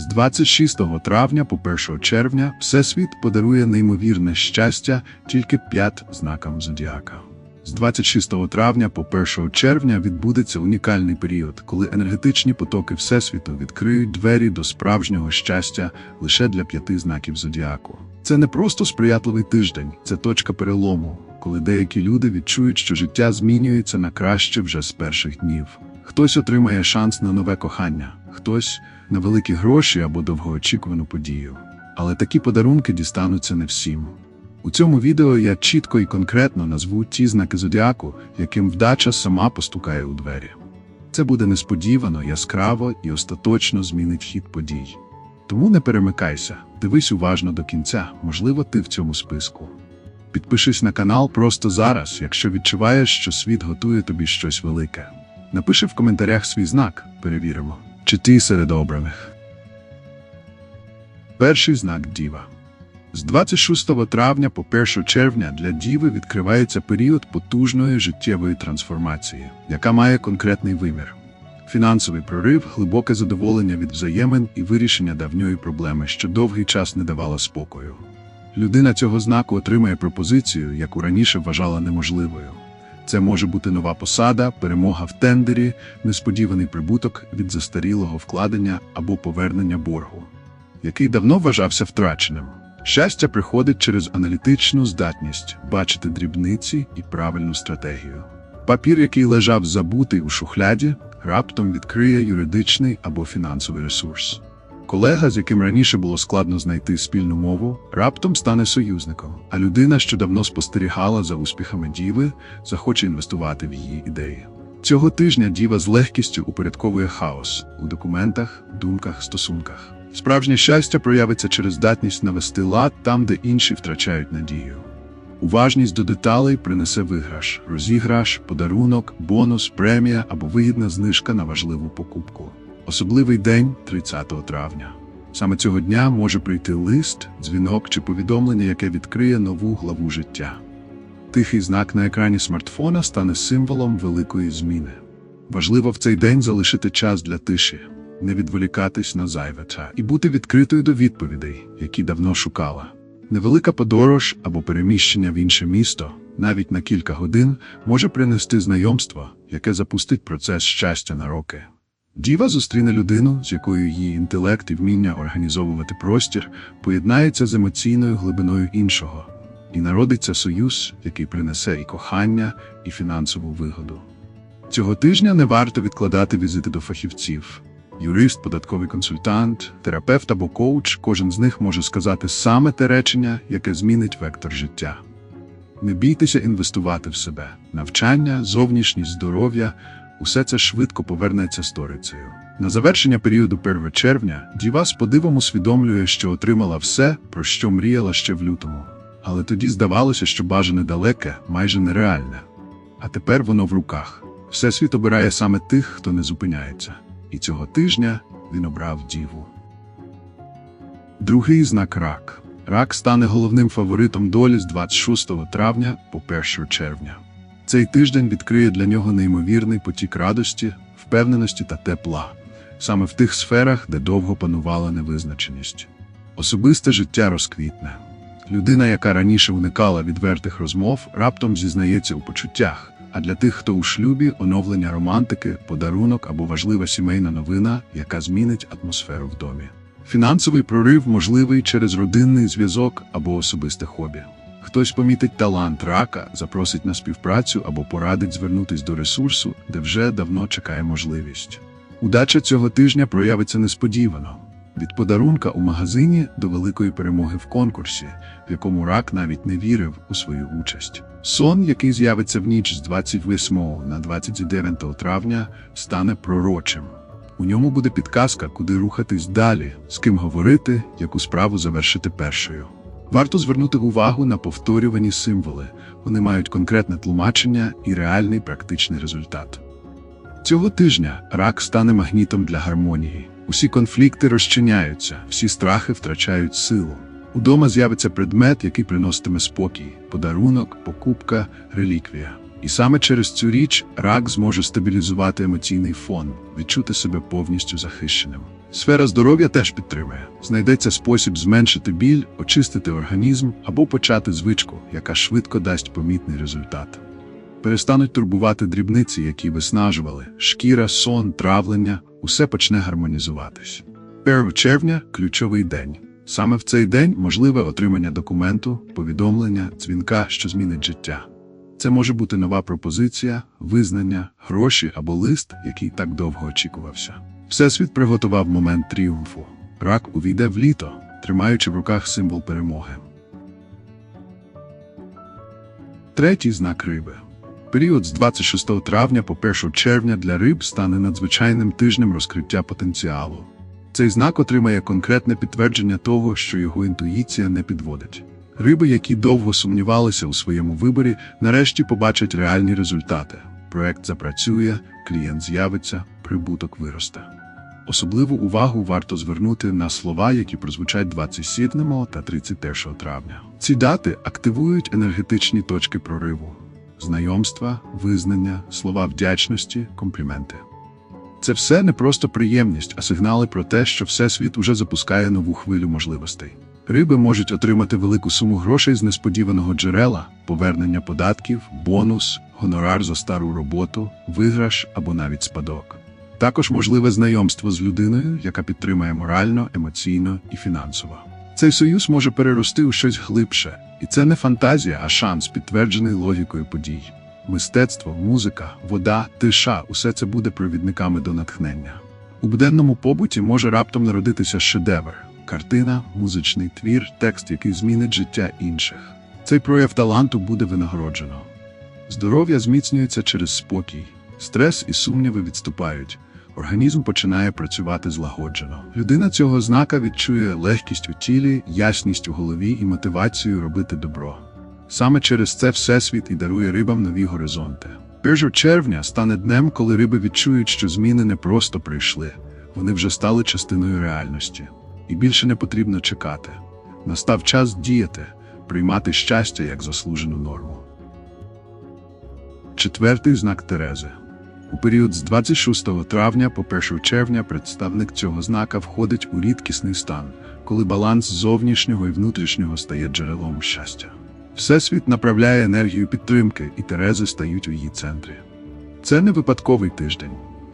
З 26 травня по 1 червня Всесвіт подарує неймовірне щастя тільки п'ять знакам зодіака. З 26 травня по 1 червня відбудеться унікальний період, коли енергетичні потоки Всесвіту відкриють двері до справжнього щастя лише для п'яти знаків зодіаку. Це не просто сприятливий тиждень, це точка перелому, коли деякі люди відчують, що життя змінюється на краще вже з перших днів. Хтось отримає шанс на нове кохання, хтось на великі гроші або довгоочікувану подію. Але такі подарунки дістануться не всім. У цьому відео я чітко і конкретно назву ті знаки зодіаку, яким вдача сама постукає у двері. Це буде несподівано, яскраво і остаточно змінить хід подій. Тому не перемикайся, дивись уважно до кінця, можливо, ти в цьому списку. Підпишись на канал просто зараз, якщо відчуваєш, що світ готує тобі щось велике. Напиши в коментарях свій знак, перевіримо, чи ти серед обраних. Перший знак Діва. З 26 травня по 1 червня для Діви відкривається період потужної життєвої трансформації, яка має конкретний вимір. Фінансовий прорив, глибоке задоволення від взаємин і вирішення давньої проблеми, що довгий час не давала спокою. Людина цього знаку отримає пропозицію, яку раніше вважала неможливою. Це може бути нова посада, перемога в тендері, несподіваний прибуток від застарілого вкладення або повернення боргу, який давно вважався втраченим. Щастя приходить через аналітичну здатність бачити дрібниці і правильну стратегію. Папір, який лежав забутий у шухляді, раптом відкриє юридичний або фінансовий ресурс. Колега, з яким раніше було складно знайти спільну мову, раптом стане союзником, а людина, що давно спостерігала за успіхами діви, захоче інвестувати в її ідеї. Цього тижня діва з легкістю упорядковує хаос у документах, думках, стосунках. Справжнє щастя проявиться через здатність навести лад там, де інші втрачають надію. Уважність до деталей принесе виграш, розіграш, подарунок, бонус, премія або вигідна знижка на важливу покупку. Особливий день 30 травня. Саме цього дня може прийти лист, дзвінок чи повідомлення, яке відкриє нову главу життя. Тихий знак на екрані смартфона стане символом великої зміни. Важливо в цей день залишити час для тиші, не відволікатись на зайве і бути відкритою до відповідей, які давно шукала. Невелика подорож або переміщення в інше місто, навіть на кілька годин, може принести знайомство, яке запустить процес щастя на роки. Діва зустріне людину, з якою її інтелект і вміння організовувати простір поєднається з емоційною глибиною іншого, і народиться союз, який принесе і кохання, і фінансову вигоду. Цього тижня не варто відкладати візити до фахівців. Юрист, податковий консультант, терапевт або коуч, кожен з них може сказати саме те речення, яке змінить вектор життя. Не бійтеся інвестувати в себе. Навчання, зовнішність, здоров'я усе це швидко повернеться сторицею. На завершення періоду 1 червня Діва з подивом усвідомлює, що отримала все, про що мріяла ще в лютому. Але тоді здавалося, що бажане далеке, майже нереальне. А тепер воно в руках. Всесвіт обирає саме тих, хто не зупиняється. І цього тижня він обрав діву. Другий знак рак. Рак стане головним фаворитом долі з 26 травня по 1 червня. Цей тиждень відкриє для нього неймовірний потік радості, впевненості та тепла, саме в тих сферах, де довго панувала невизначеність. Особисте життя розквітне. Людина, яка раніше уникала відвертих розмов, раптом зізнається у почуттях. А для тих, хто у шлюбі, оновлення романтики, подарунок або важлива сімейна новина, яка змінить атмосферу в домі. Фінансовий прорив можливий через родинний зв'язок або особисте хобі. Хтось помітить талант рака, запросить на співпрацю або порадить звернутись до ресурсу, де вже давно чекає можливість. Удача цього тижня проявиться несподівано. Від подарунка у магазині до великої перемоги в конкурсі, в якому рак навіть не вірив у свою участь. Сон, який з'явиться в ніч з 28 на 29 травня, стане пророчим. У ньому буде підказка, куди рухатись далі, з ким говорити, яку справу завершити першою. Варто звернути увагу на повторювані символи. Вони мають конкретне тлумачення і реальний практичний результат. Цього тижня рак стане магнітом для гармонії. Усі конфлікти розчиняються, всі страхи втрачають силу. Удома з'явиться предмет, який приноситиме спокій, подарунок, покупка, реліквія. І саме через цю річ рак зможе стабілізувати емоційний фон, відчути себе повністю захищеним. Сфера здоров'я теж підтримує. Знайдеться спосіб зменшити біль, очистити організм або почати звичку, яка швидко дасть помітний результат. Перестануть турбувати дрібниці, які виснажували, шкіра, сон, травлення, усе почне гармонізуватись. 1 червня ключовий день. Саме в цей день можливе отримання документу, повідомлення, дзвінка, що змінить життя. Це може бути нова пропозиція, визнання, гроші або лист, який так довго очікувався. Всесвіт приготував момент тріумфу. Рак увійде в літо, тримаючи в руках символ перемоги. Третій знак риби. Період з 26 травня по 1 червня для риб стане надзвичайним тижнем розкриття потенціалу. Цей знак отримає конкретне підтвердження того, що його інтуїція не підводить. Риби, які довго сумнівалися у своєму виборі, нарешті побачать реальні результати. Проект запрацює, клієнт з'явиться, прибуток виросте. Особливу увагу варто звернути на слова, які прозвучать 27 та 31 травня. Ці дати активують енергетичні точки прориву: знайомства, визнання, слова вдячності, компліменти. Це все не просто приємність, а сигнали про те, що Всесвіт уже запускає нову хвилю можливостей. Риби можуть отримати велику суму грошей з несподіваного джерела, повернення податків, бонус, гонорар за стару роботу, виграш або навіть спадок. Також можливе знайомство з людиною, яка підтримує морально, емоційно і фінансово. Цей союз може перерости у щось глибше, і це не фантазія, а шанс, підтверджений логікою подій. Мистецтво, музика, вода, тиша усе це буде провідниками до натхнення. У буденному побуті може раптом народитися шедевр, картина, музичний твір, текст, який змінить життя інших. Цей прояв таланту буде винагороджено. Здоров'я зміцнюється через спокій, стрес і сумніви відступають. Організм починає працювати злагоджено. Людина цього знака відчує легкість у тілі, ясність у голові і мотивацію робити добро. Саме через це Всесвіт і дарує рибам нові горизонти. 1 червня стане днем, коли риби відчують, що зміни не просто прийшли, вони вже стали частиною реальності. І більше не потрібно чекати. Настав час діяти, приймати щастя як заслужену норму. Четвертий знак Терези. У період з 26 травня по 1 червня представник цього знака входить у рідкісний стан, коли баланс зовнішнього і внутрішнього стає джерелом щастя. Всесвіт направляє енергію підтримки, і Терези стають у її центрі. Це не випадковий тиждень.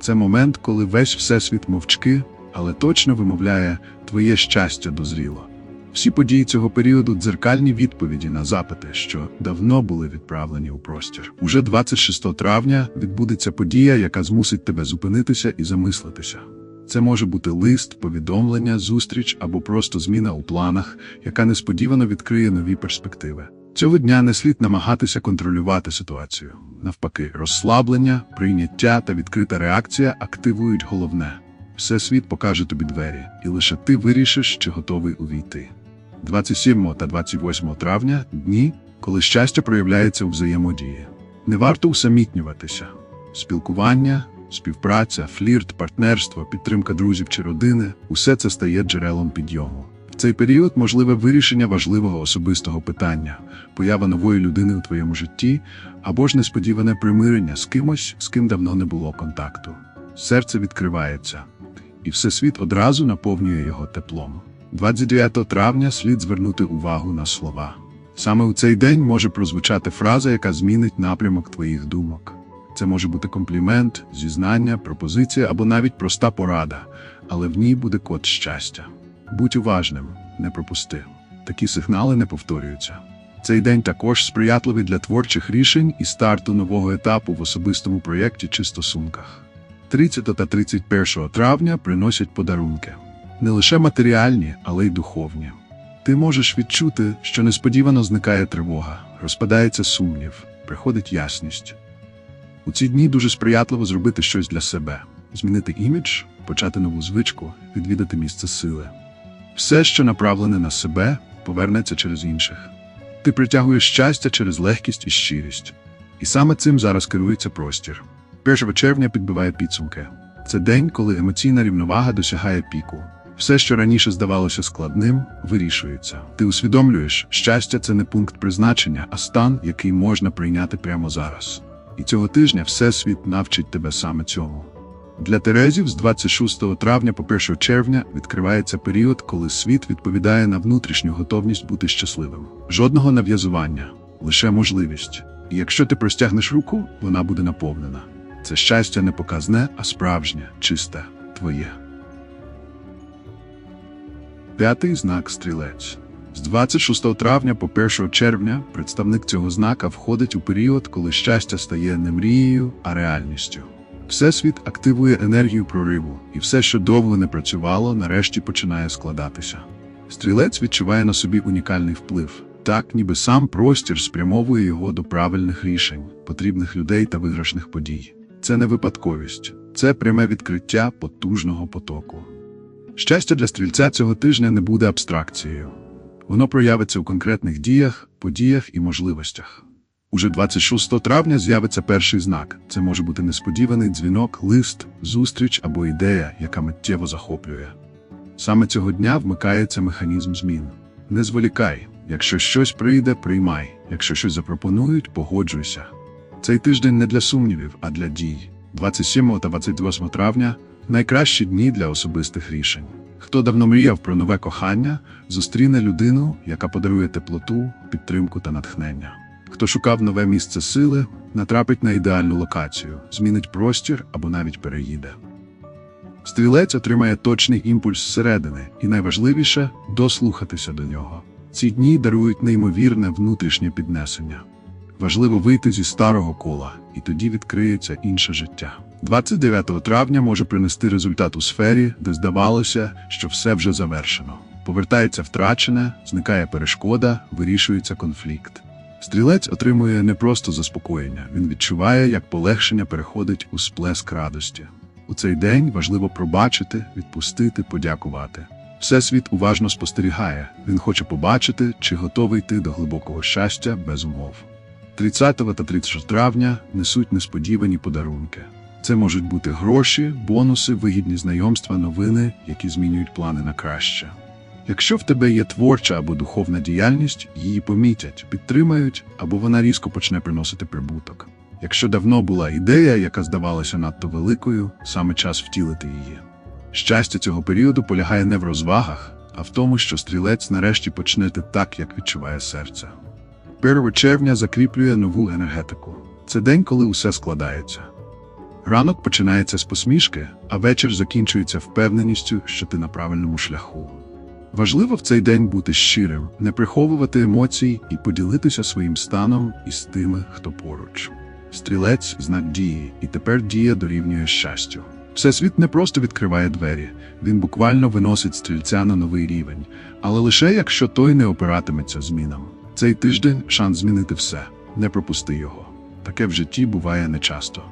Це момент, коли весь всесвіт мовчки, але точно вимовляє твоє щастя дозріло. Всі події цього періоду дзеркальні відповіді на запити, що давно були відправлені у простір. Уже 26 травня відбудеться подія, яка змусить тебе зупинитися і замислитися. Це може бути лист, повідомлення, зустріч або просто зміна у планах, яка несподівано відкриє нові перспективи. Цього дня не слід намагатися контролювати ситуацію. Навпаки, розслаблення, прийняття та відкрита реакція активують головне. Всесвіт покаже тобі двері, і лише ти вирішиш, чи готовий увійти. 27 та 28 травня дні, коли щастя проявляється у взаємодії. Не варто усамітнюватися. Спілкування, співпраця, флірт, партнерство, підтримка друзів чи родини усе це стає джерелом підйому. В цей період можливе вирішення важливого особистого питання, поява нової людини у твоєму житті або ж несподіване примирення з кимось, з ким давно не було контакту. Серце відкривається, і всесвіт одразу наповнює його теплом. 29 травня слід звернути увагу на слова. Саме у цей день може прозвучати фраза, яка змінить напрямок твоїх думок. Це може бути комплімент, зізнання, пропозиція або навіть проста порада, але в ній буде код щастя. Будь уважним, не пропусти. Такі сигнали не повторюються. Цей день також сприятливий для творчих рішень і старту нового етапу в особистому проєкті чи стосунках. 30 та 31 травня приносять подарунки не лише матеріальні, але й духовні. Ти можеш відчути, що несподівано зникає тривога, розпадається сумнів, приходить ясність. У ці дні дуже сприятливо зробити щось для себе, змінити імідж, почати нову звичку, відвідати місце сили. Все, що направлене на себе, повернеться через інших. Ти притягуєш щастя через легкість і щирість. І саме цим зараз керується простір. 1 червня підбиває підсумки. Це день, коли емоційна рівновага досягає піку. Все, що раніше здавалося складним, вирішується. Ти усвідомлюєш, щастя це не пункт призначення, а стан, який можна прийняти прямо зараз. І цього тижня Всесвіт навчить тебе саме цьому. Для Терезів з 26 травня по 1 червня відкривається період, коли світ відповідає на внутрішню готовність бути щасливим. Жодного нав'язування, лише можливість. І якщо ти простягнеш руку, вона буде наповнена. Це щастя не показне, а справжнє, чисте, твоє. П'ятий знак стрілець. З 26 травня по 1 червня представник цього знака входить у період, коли щастя стає не мрією, а реальністю. Всесвіт активує енергію прориву, і все, що довго не працювало, нарешті починає складатися. Стрілець відчуває на собі унікальний вплив, так ніби сам простір спрямовує його до правильних рішень, потрібних людей та виграшних подій. Це не випадковість, це пряме відкриття потужного потоку. Щастя для стрільця цього тижня не буде абстракцією. Воно проявиться у конкретних діях, подіях і можливостях. Уже 26 травня з'явиться перший знак. Це може бути несподіваний дзвінок, лист, зустріч або ідея, яка миттєво захоплює. Саме цього дня вмикається механізм змін. Не зволікай. Якщо щось прийде, приймай. Якщо щось запропонують, погоджуйся. Цей тиждень не для сумнівів, а для дій. 27 та 28 травня найкращі дні для особистих рішень. Хто давно мріяв про нове кохання, зустріне людину, яка подарує теплоту, підтримку та натхнення. Хто шукав нове місце сили, натрапить на ідеальну локацію, змінить простір або навіть переїде. Стрілець отримає точний імпульс зсередини, і найважливіше дослухатися до нього. Ці дні дарують неймовірне внутрішнє піднесення. Важливо вийти зі старого кола, і тоді відкриється інше життя. 29 травня може принести результат у сфері, де здавалося, що все вже завершено. Повертається втрачене, зникає перешкода, вирішується конфлікт. Стрілець отримує не просто заспокоєння, він відчуває, як полегшення переходить у сплеск радості. У цей день важливо пробачити, відпустити, подякувати. Всесвіт уважно спостерігає, він хоче побачити, чи готовий йти до глибокого щастя без умов. 30 та 31 травня несуть несподівані подарунки. Це можуть бути гроші, бонуси, вигідні знайомства, новини, які змінюють плани на краще. Якщо в тебе є творча або духовна діяльність, її помітять, підтримають або вона різко почне приносити прибуток. Якщо давно була ідея, яка здавалася надто великою, саме час втілити її. Щастя цього періоду полягає не в розвагах, а в тому, що стрілець нарешті почне так, як відчуває серце. 1 червня закріплює нову енергетику. Це день, коли усе складається. Ранок починається з посмішки, а вечір закінчується впевненістю, що ти на правильному шляху. Важливо в цей день бути щирим, не приховувати емоцій і поділитися своїм станом із тими, хто поруч. Стрілець знак дії, і тепер дія дорівнює щастю. Всесвіт не просто відкриває двері, він буквально виносить стрільця на новий рівень, але лише якщо той не опиратиметься змінам. Цей тиждень шанс змінити все, не пропусти його. Таке в житті буває нечасто.